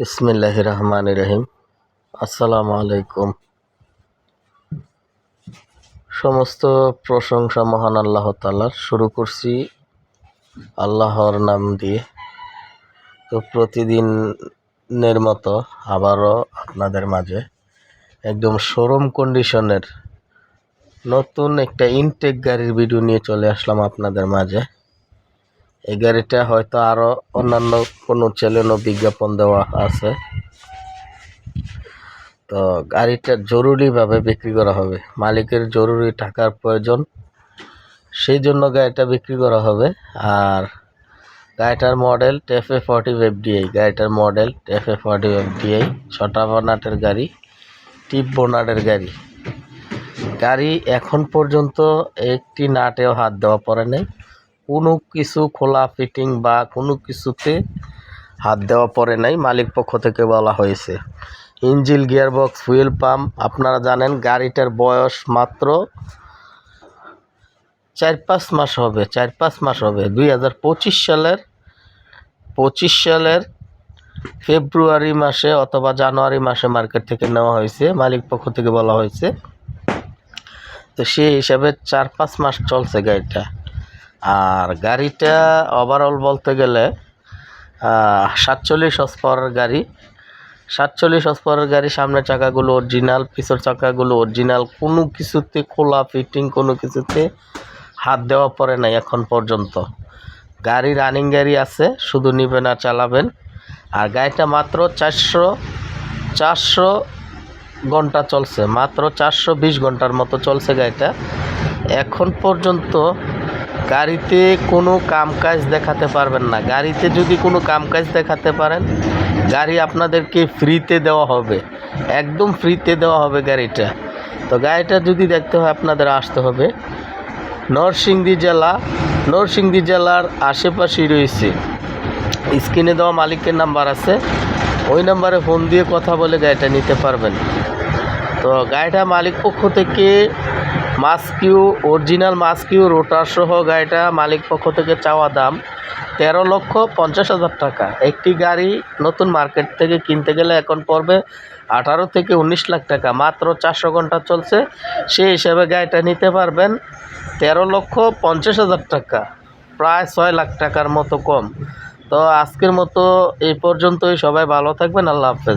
বিসমিল্লাহ রহমান রহিম আসসালামু আলাইকুম সমস্ত প্রশংসা মহান আল্লাহ তালার শুরু করছি আল্লাহর নাম দিয়ে। তো প্রতিদিনের মতো আবারও আপনাদের মাঝে একদম শোরুম কন্ডিশনের নতুন একটা ইনটেক গাড়ির ভিডিও নিয়ে চলে আসলাম আপনাদের মাঝে। এই গাড়িটা হয়তো আরও অন্যান্য কোনো চ্যানেলও বিজ্ঞাপন দেওয়া আছে। তো গাড়িটা জরুরিভাবে বিক্রি করা হবে। মালিকের জরুরি টাকার প্রয়োজন। সেই জন্য গাড়িটা বিক্রি করা হবে। আর গাড়িটার মডেল টেফে ফর্টি এফডিআই গাড়িটার মডেল টেফে ফর্টি এফডিআই ছটা বোনাটের গাড়ি, টিপ বোনাটের গাড়ি। গাড়ি এখন পর্যন্ত একটি নাটেও হাত দেওয়া পড়ে নেই। কোনো কিছু খোলা ফিটিং বা কোনো কিছুতে হাত দেওয়া পড়ে নাই, মালিক পক্ষ থেকে বলা হয়েছে। ইঞ্জিল, গিয়ারবক্স, ফুয়েল পাম্প, আপনারা জানেন গাড়িটার বয়স মাত্র চার পাঁচ মাস হবে চার পাঁচ মাস হবে। দুই হাজার পঁচিশ সালের পঁচিশ সালের ফেব্রুয়ারি মাসে অথবা জানুয়ারি মাসে মার্কেট থেকে নেওয়া হয়েছে, মালিক পক্ষ থেকে বলা হয়েছে। তো সেই হিসাবে চার পাঁচ মাস চলছে গাড়িটা। আর গাড়িটা ওভারঅল বলতে গেলে সাতচল্লিশ হর্স গাড়ি। সাতচল্লিশ হর্স পাওয়ারের গাড়ি সামনের চাকাগুলো অরিজিনাল পিছর চাকাগুলো অরিজিনাল কোনো কিছুতে খোলা ফিটিং কোনো কিছুতে হাত দেওয়া পড়ে নাই এখন পর্যন্ত। গাড়ি রানিং গাড়ি আছে, শুধু নিবেন আর চালাবেন। আর গাড়িটা মাত্র চারশো চারশো ঘণ্টা চলছে, মাত্র চারশো বিশ ঘণ্টার মতো চলছে গাড়িটা। এখন পর্যন্ত গাড়িতে কোনো কামকাজ দেখাতে পারবেন না। গাড়িতে যদি কোনো কামকাজ দেখাতে পারেন, গাড়ি আপনাদেরকে ফ্রিতে দেওয়া হবে। একদম ফ্রিতে দেওয়া হবে গাড়িটা। তো গাড়িটা যদি দেখতে হয়, আপনাদের আসতে হবে। নরসিংদী জেলা, নরসিংদী জেলার আশেপাশেই রয়েছে। স্ক্রিনে দেওয়া মালিকের নাম্বার আছে। ওই নাম্বারে ফোন দিয়ে কথা বলে গাড়িটা নিতে পারবেন। তো গাড়িটা মালিক পক্ষ থেকে মাস্কিউ, অরিজিনাল মাস্কিউ রোটার সহ গাড়িটা মালিক পক্ষ থেকে চাওয়া দাম তেরো লক্ষ পঞ্চাশ হাজার টাকা। একটি গাড়ি নতুন মার্কেট থেকে কিনতে গেলে এখন পড়বে আঠারো থেকে উনিশ লাখ টাকা। মাত্র চারশো ঘণ্টা চলছে, সেই হিসাবে গাড়িটা নিতে পারবেন তেরো লক্ষ পঞ্চাশ হাজার টাকা, প্রায় ছয় লাখ টাকার মতো কম। তো আজকের মতো এই পর্যন্তই। সবাই ভালো থাকবেন। আল্লাহ হাফেজ।